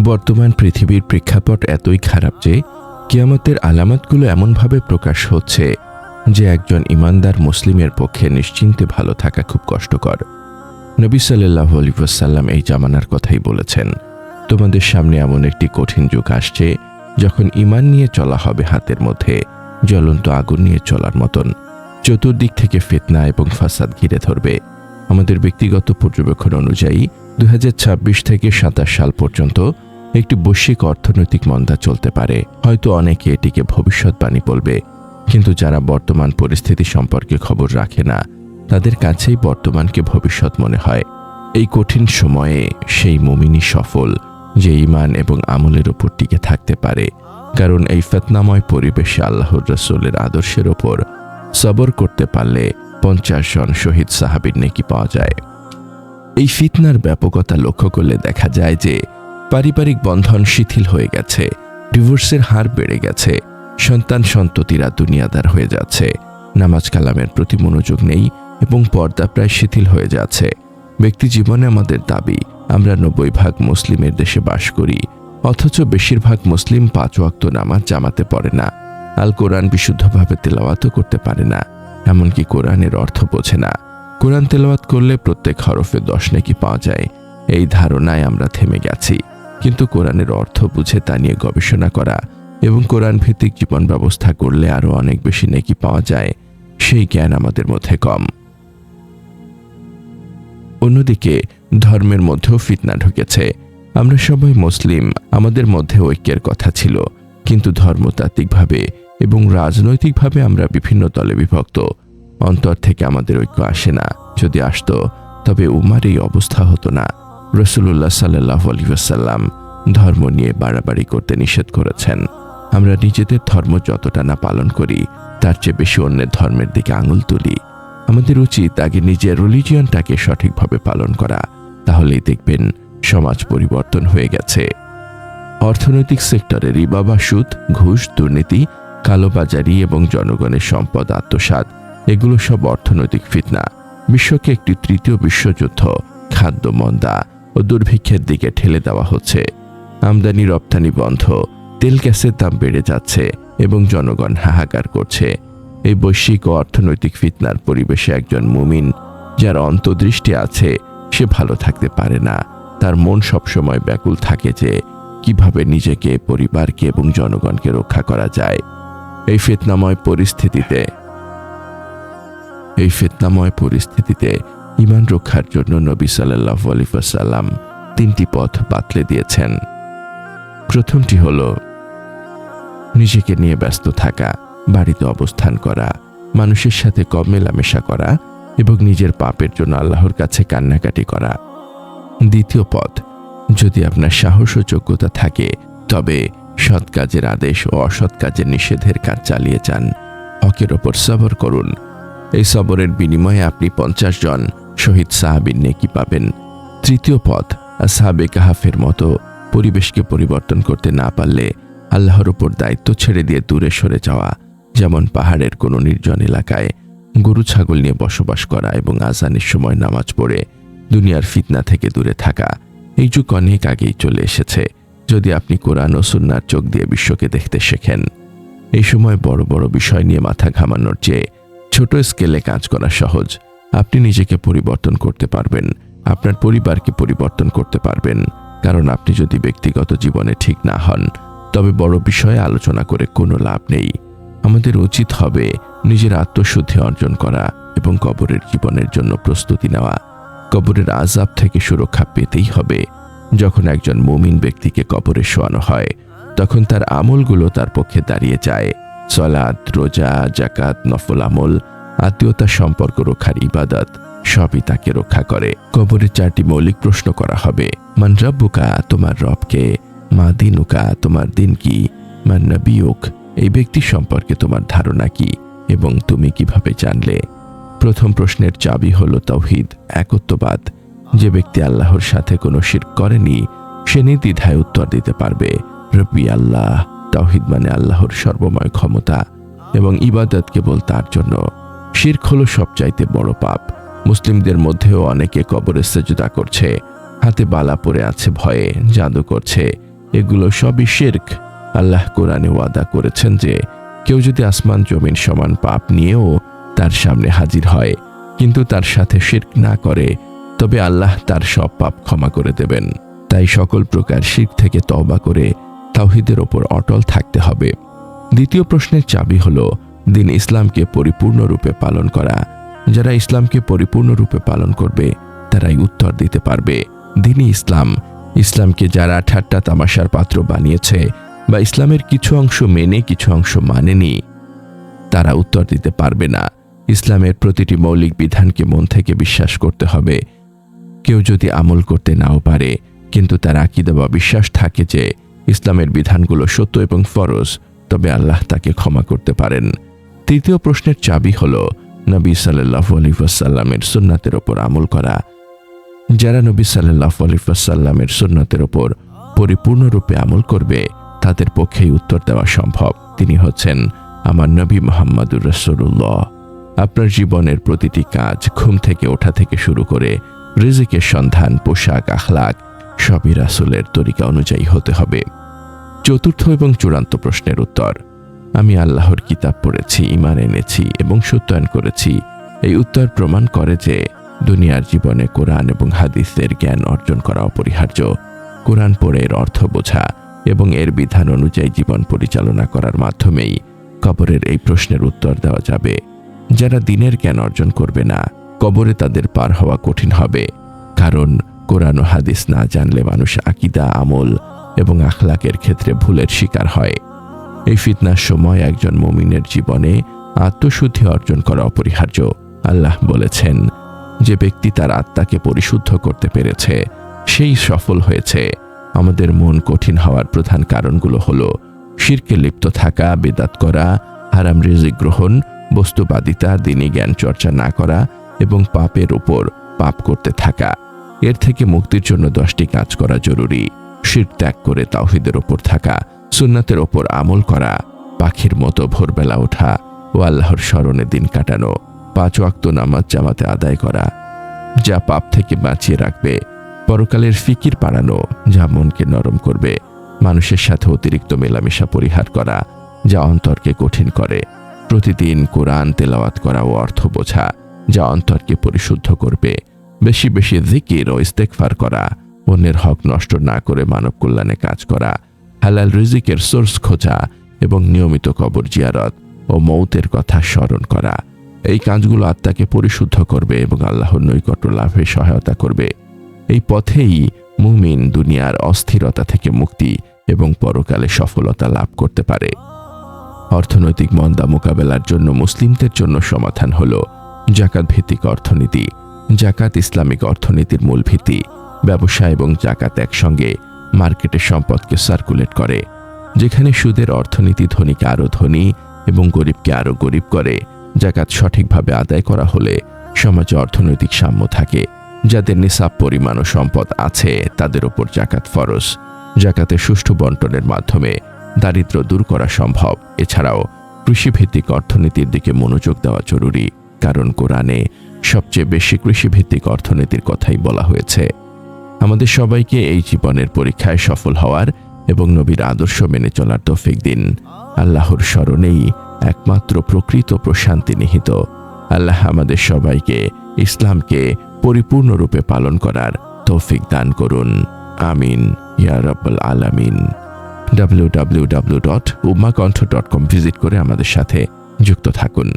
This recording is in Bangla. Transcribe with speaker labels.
Speaker 1: বর্তমান পৃথিবীর প্রেক্ষাপট এতই খারাপ যে কিয়ামতের আলামতগুলো এমনভাবে প্রকাশ হচ্ছে যে একজন ইমানদার মুসলিমের পক্ষে নিশ্চিন্তে ভালো থাকা খুব কষ্টকর। নবী সাল্লাহ আলিবাসাল্লাম এই জামানার কথাই বলেছেন, তোমাদের সামনে এমন একটি কঠিন যুগ আসছে যখন ইমান নিয়ে চলা হবে হাতের মধ্যে, জ্বলন্ত আগুন নিয়ে চলার মতন। চতুর্দিক থেকে ফিতনা এবং ফাসাদ ঘিরে ধরবে। আমাদের ব্যক্তিগত পর্যবেক্ষণ অনুযায়ী দু হাজার ছাব্বিশ থেকে সাতাশ সাল পর্যন্ত একটি বৈশ্বিক অর্থনৈতিক মন্দা চলতে পারে। হয়তো অনেকে এটিকে ভবিষ্যৎবাণী বলবে। কিন্তু যারা বর্তমান পরিস্থিতি সম্পর্কে খবর রাখে না, তাদের কাছেই বর্তমানকে ভবিষ্যৎ মনে হয়। এই কঠিন সময়ে সেই মুমিনি সফল, যে ইমান এবং আমলের ওপর টিকে থাকতে পারে। কারণ এই ফেতনাময় পরিবেশে আল্লাহর রসুলের আদর্শের ওপর সবর করতে পারলে পঞ্চাশ জন শহীদ সাহাবির নেকি পাওয়া যায়। এই ফিতনার ব্যাপকতা লক্ষ্য করলে দেখা যায় যে পারিবারিক বন্ধন শিথিল হয়ে গেছে। ডিভোর্সের হার বেড়ে গেছে। সন্তান সন্ততিরা দুনিয়াদার হয়ে যাচ্ছে। নামাজ কালামের প্রতি মনোযোগ নেই এবং পর্দা প্রায় শিথিল হয়ে যাচ্ছে। ব্যক্তি জীবনে আমাদের দাবি, আমরা নব্বই ভাগ মুসলিমের দেশে বাস করি, অথচ বেশিরভাগ মুসলিম পাঁচ ওয়াক্ত নামাজ জামাতে পড়ে না। আল কোরআন বিশুদ্ধভাবে তেলাওয়াতও করতে পারে না, এমনকি কোরআনের অর্থ বোঝে না। কোরআন তেলাওয়াত করলে প্রত্যেক হরফে দশ নেকি পাওয়া যায়। এই ধারণায় আমরা থেমে গেছি। কিন্তু কোরআনের অর্থ বুঝে তা নিয়ে গবেষণা করা এবং কোরআন ভিত্তিক জীবন ব্যবস্থা করলে আরও অনেক বেশি নেকি পাওয়া যায়, সেই জ্ঞান আমাদের মধ্যে কম। অন্যদিকে, ধর্মের মধ্যেও ফিতনা ঢুকেছে। আমরা সবাই মুসলিম, আমাদের মধ্যে ঐক্যের কথা ছিল, কিন্তু ধর্মতাত্ত্বিকভাবে এবং রাজনৈতিকভাবে আমরা বিভিন্ন দলে বিভক্ত। অন্তর থেকে আমাদের ঐক্য আসে না, যদি আসতো, তবে উমার এই অবস্থা হতো না। রসুল্লাহ সাল্লাহ আলিবাসাল্লাম ধর্ম নিয়ে বাড়াবাড়ি করতে নিষেধ করেছেন। আমরা নিজেদের ধর্ম যতটা না পালন করি, তার চেয়ে বেশি অন্যের ধর্মের দিকে আঙুল তুলি। আমাদের উচিত আগে নিজের রিলিজিয়নটাকে সঠিকভাবে পালন করা, তাহলেই দেখবেন সমাজ পরিবর্তন হয়ে গেছে। অর্থনৈতিক সেক্টরে রিবা বা সুদ, ঘুষ, দুর্নীতি, কালোবাজারি এবং জনগণের সম্পদ, আত্মসাৎ, এগুলো সব অর্থনৈতিক ফিতনা। বিশ্বকে একটি তৃতীয় বিশ্বযুদ্ধ, খাদ্য, মন্দা ও দুর্ভিক্ষের দিকে ঠেলে দেওয়া হচ্ছে। আমদানি রপ্তানি বন্ধ। তেল গ্যাসের দাম বেড়ে যাচ্ছে এবং জনগণ হাহাকার করছে। এই বৈশ্বিক ও অর্থনৈতিক ফিতনার পরিবেশে একজন মুমিন, যার অন্তর্দৃষ্টি আছে, সে ভালো থাকতে পারে না। তার মন সবসময় ব্যাকুল থাকে যে কীভাবে নিজেকে, পরিবারকে এবং জনগণকে রক্ষা করা যায়। এই ফিতনাময় পরিস্থিতিতে, এই ফিতনাময় পরিস্থিতিতে ইমান রক্ষার জন্য নবী সাল্লাহ আলিফাসাল্লাম তিনটি পথ বাতলে দিয়েছেন। প্রথমটি হল, নিজেকে নিয়ে ব্যস্ত থাকা, বাড়িতে অবস্থান করা, মানুষের সাথে কম মেলামেশা করা এবং নিজের পাপের জন্য আল্লাহর কাছে কান্নাকাটি করা। দ্বিতীয় পথ, যদি আপনার সাহস ও যোগ্যতা থাকে, তবে সৎ কাজের আদেশ ও অসৎ কাজের নিষেধের কাজ চালিয়ে যান। হকের ওপর সবর করুন। এই সবরের বিনিময়ে আপনি পঞ্চাশ জন শহীদ সাহাবির নেকি পাবেন। তৃতীয় পথ, সাহাবে কাহাফের মতো পরিবেশকে পরিবর্তন করতে না পারলে আল্লাহর উপর দায়িত্ব ছেড়ে দিয়ে দূরে সরে যাওয়া, যেমন পাহাড়ের কোনো নির্জন এলাকায় গরু ছাগল নিয়ে বসবাস করা এবং আজানের সময় নামাজ পড়ে দুনিয়ার ফিতনা থেকে দূরে থাকা, এই যুগ অনেক আগেই চলে এসেছে। যদি আপনি কোরআন ও সুন্নার চোখ দিয়ে বিশ্বকে দেখতে শেখেন, এই সময় বড় বড় বিষয় নিয়ে মাথা ঘামানোর চেয়ে ছোট স্কেলে কাজ করা সহজ। আপনি নিজেকে পরিবর্তন করতে পারবেন, আপনার পরিবারকে পরিবর্তন করতে পারবেন। কারণ আপনি যদি ব্যক্তিগত জীবনে ঠিক না হন, তবে বড় বিষয়ে আলোচনা করে কোনো লাভ নেই। আমাদের উচিত হবে নিজের আত্মশুদ্ধি অর্জন করা এবং কবরের জীবনের জন্য প্রস্তুতি নেওয়া। কবরের আজাব থেকে সুরক্ষা পেতেই হবে। যখন একজন মুমিন ব্যক্তিকে কবরে শোয়ানো হয়, তখন তার আমলগুলো তার পক্ষে দাঁড়িয়ে যায়। সলাদ রোজা জাকাত নফল আমল আত্মীয়তার সম্পর্ক রক্ষার ইবাদত সবই তাকে রক্ষা করে। কবরে চারটি মৌলিক প্রশ্ন করা হবে। মান রব্বুকা, তোমার রবকে। মা দিনুকা, তোমার দিন কি মান নবিয়ুক, এই ব্যক্তি সম্পর্কে তোমার ধারণা কি এবং তুমি কীভাবে জানলে? প্রথম প্রশ্নের চাবি হলো তৌহিদ, একত্ববাদ। যে ব্যক্তি আল্লাহর সাথে কোনো শির করেনি, সে নির্দ্বিধায় উত্তর দিতে পারবে। রব্বি আল্লাহ, তৌহিদ মানে আল্লাহর সর্বময় ক্ষমতা এবং ইবাদত কেবল তার জন্য। শির্ক হলো সবচাইতে বড় পাপ। মুসলিমদের মধ্যেও অনেকে কবরে সেজদা করছে, হাতে বালা পড়ে আছে ভয়ে, জাদু করছে। এগুলো সবই শির্ক। আল্লাহ কোরআনে ওয়াদা করেছেন যে, কেউ যদি আসমান জমিন সমান পাপ নিয়েও তার সামনে হাজির হয়, কিন্তু তার সাথে শির্ক না করে, তবে আল্লাহ তার সব পাপ ক্ষমা করে দেবেন। তাই সকল প্রকার শির্ক থেকে তওবা করে তাওহিদের ওপর অটল থাকতে হবে। দ্বিতীয় প্রশ্নের চাবি হল দিন ইসলামকে পরিপূর্ণরূপে পালন করা। যারা ইসলামকে পরিপূর্ণরূপে পালন করবে, তারাই উত্তর দিতে পারবে। দিনই ইসলাম। ইসলামকে যারা ঠাট্টা তামাশার পাত্র বানিয়েছে বা ইসলামের কিছু অংশ মেনে, কিছু অংশ মানেনি, তারা উত্তর দিতে পারবে না। ইসলামের প্রতিটি মৌলিক বিধানকে মন থেকে বিশ্বাস করতে হবে। কেউ যদি আমল করতে নাও পারে, কিন্তু তার আকিদা বা বিশ্বাস থাকে যে, ইসলামের বিধানগুলো সত্য এবং ফরজ, তবে আল্লাহ তাকে ক্ষমা করতে পারেন। তৃতীয় প্রশ্নের চাবি হল নবী সাল্লাহ আলিফাসাল্লামের সুন্নাতের ওপর আমল করা। যারা নবী সাল্লাহ আলিফাসাল্লামের সুন্নাতের ওপর পরিপূর্ণরূপে আমল করবে, তাদের পক্ষেই উত্তর দেওয়া সম্ভব। তিনি হচ্ছেন আমার নবী মোহাম্মদুর রসুল্লাহ আপনার জীবনের প্রতিটি কাজ ঘুম থেকে ওঠা থেকে শুরু করে রিজিকের সন্ধান, পোশাক, আখলাক সবই রাসুলের তরিকা অনুযায়ী হতে হবে। চতুর্থ এবং চূড়ান্ত প্রশ্নের উত্তর আমি আল্লাহর কিতাব পড়েছি ইমান এনেছি এবং সত্যায়ন করেছি। এই উত্তর প্রমাণ করে যে দুনিয়ার জীবনে কোরআন এবং হাদিসের জ্ঞান অর্জন করা অপরিহার্য। কোরআন পড়ে এর অর্থ বোঝা এবং এর বিধান অনুযায়ী জীবন পরিচালনা করার মাধ্যমেই কবরের এই প্রশ্নের উত্তর দেওয়া যাবে। যারা দিনের জ্ঞান অর্জন করবে না, কবরে তাদের পার হওয়া কঠিন হবে। কারণ কোরআন ও হাদিস না জানলে মানুষ আকিদা, আমল এবং আখলাকের ক্ষেত্রে ভুলের শিকার হয়। এই ফিতনার সময় একজন মুমিনের জীবনে আত্মশুদ্ধি অর্জন করা অপরিহার্য, আল্লাহ বলেছেন। যে ব্যক্তি তার আত্মাকে পরিশুদ্ধ করতে পেরেছে, সেই সফল হয়েছে। আমাদের মন কঠিন হওয়ার প্রধান কারণগুলো হল শিরকে লিপ্ত থাকা, বেদাত করা, হারাম রিজিক গ্রহণ, বস্তুবাদিতা, দিনী জ্ঞান চর্চা না করা এবং পাপের ওপর পাপ করতে থাকা। এর থেকে মুক্তির জন্য দশটি কাজ করা জরুরি। শির ত্যাগ করে তাওহিদের ওপর থাকা সুন্নাতের ওপর আমল করা, পাখির মতো ভোরবেলা ওঠা ও আল্লাহর স্মরণে দিন কাটানো, পাঁচ ওয়াক্ত নামাজ জামাতে আদায় করা, যা পাপ থেকে বাঁচিয়ে রাখবে, পরকালের ফিকির পাড়ানো যা মনকে নরম করবে, মানুষের সাথে অতিরিক্ত মেলামেশা পরিহার করা, যা অন্তরকে কঠিন করে। প্রতিদিন কোরআন তেলাওয়াত করা ও অর্থ বোঝা, যা অন্তরকে পরিশুদ্ধ করবে। বেশি বেশি জিকির ও ইস্তেকফার করা, অন্যের হক নষ্ট না করে মানব কল্যাণে কাজ করা হালাল রিজিকের সোর্স খোঁজা এবং নিয়মিত কবর জিয়ারত ও মৌতের কথা স্মরণ করা। এই কাজগুলো আত্মাকে পরিশুদ্ধ করবে এবং আল্লাহর নৈকট্য লাভে সহায়তা করবে। এই পথেই মুমিন দুনিয়ার অস্থিরতা থেকে মুক্তি এবং পরকালে সফলতা লাভ করতে পারে। অর্থনৈতিক মন্দা মোকাবেলার জন্য মুসলিমদের জন্য সমাধান হল জাকাত ভিত্তিক অর্থনীতি। জাকাত ইসলামিক অর্থনীতির মূল ভিত্তি। ব্যবসা এবং জাকাত একসঙ্গে মার্কেটে সম্পদকে সার্কুলেট করে, যেখানে সুদের অর্থনীতি ধনীকে আরও ধনী এবং গরিবকে আরও গরিব করে জাকাত সঠিকভাবে আদায় করা হলে সমাজে অর্থনৈতিক সাম্য থাকে, যাদের নিসাব পরিমাণ ও সম্পদ আছে তাদের ওপর জাকাত ফরজ। জাকাতের সুষ্ঠু বন্টনের মাধ্যমে দারিদ্র দূর করা সম্ভব। এছাড়াও কৃষিভিত্তিক অর্থনীতির দিকে মনোযোগ দেওয়া জরুরি, কারণ কোরআনে সবচেয়ে বেশি কৃষিভিত্তিক অর্থনীতির কথাই বলা হয়েছে। আমাদের সবাইকে এই জীবনের পরীক্ষায় সফল হওয়ার এবং নবীর আদর্শ মেনে চলার তৌফিক দিন। আল্লাহর স্মরণেই একমাত্র প্রকৃত প্রশান্তি নিহিত। আল্লাহ আমাদের সবাইকে ইসলামকে পরিপূর্ণরূপে পালন করার তৌফিক দান করুন। আমিন। ইয়া আলামিন। www.umaকণ্ঠ ডট কম ভিজিট করে আমাদের সাথে যুক্ত থাকুন।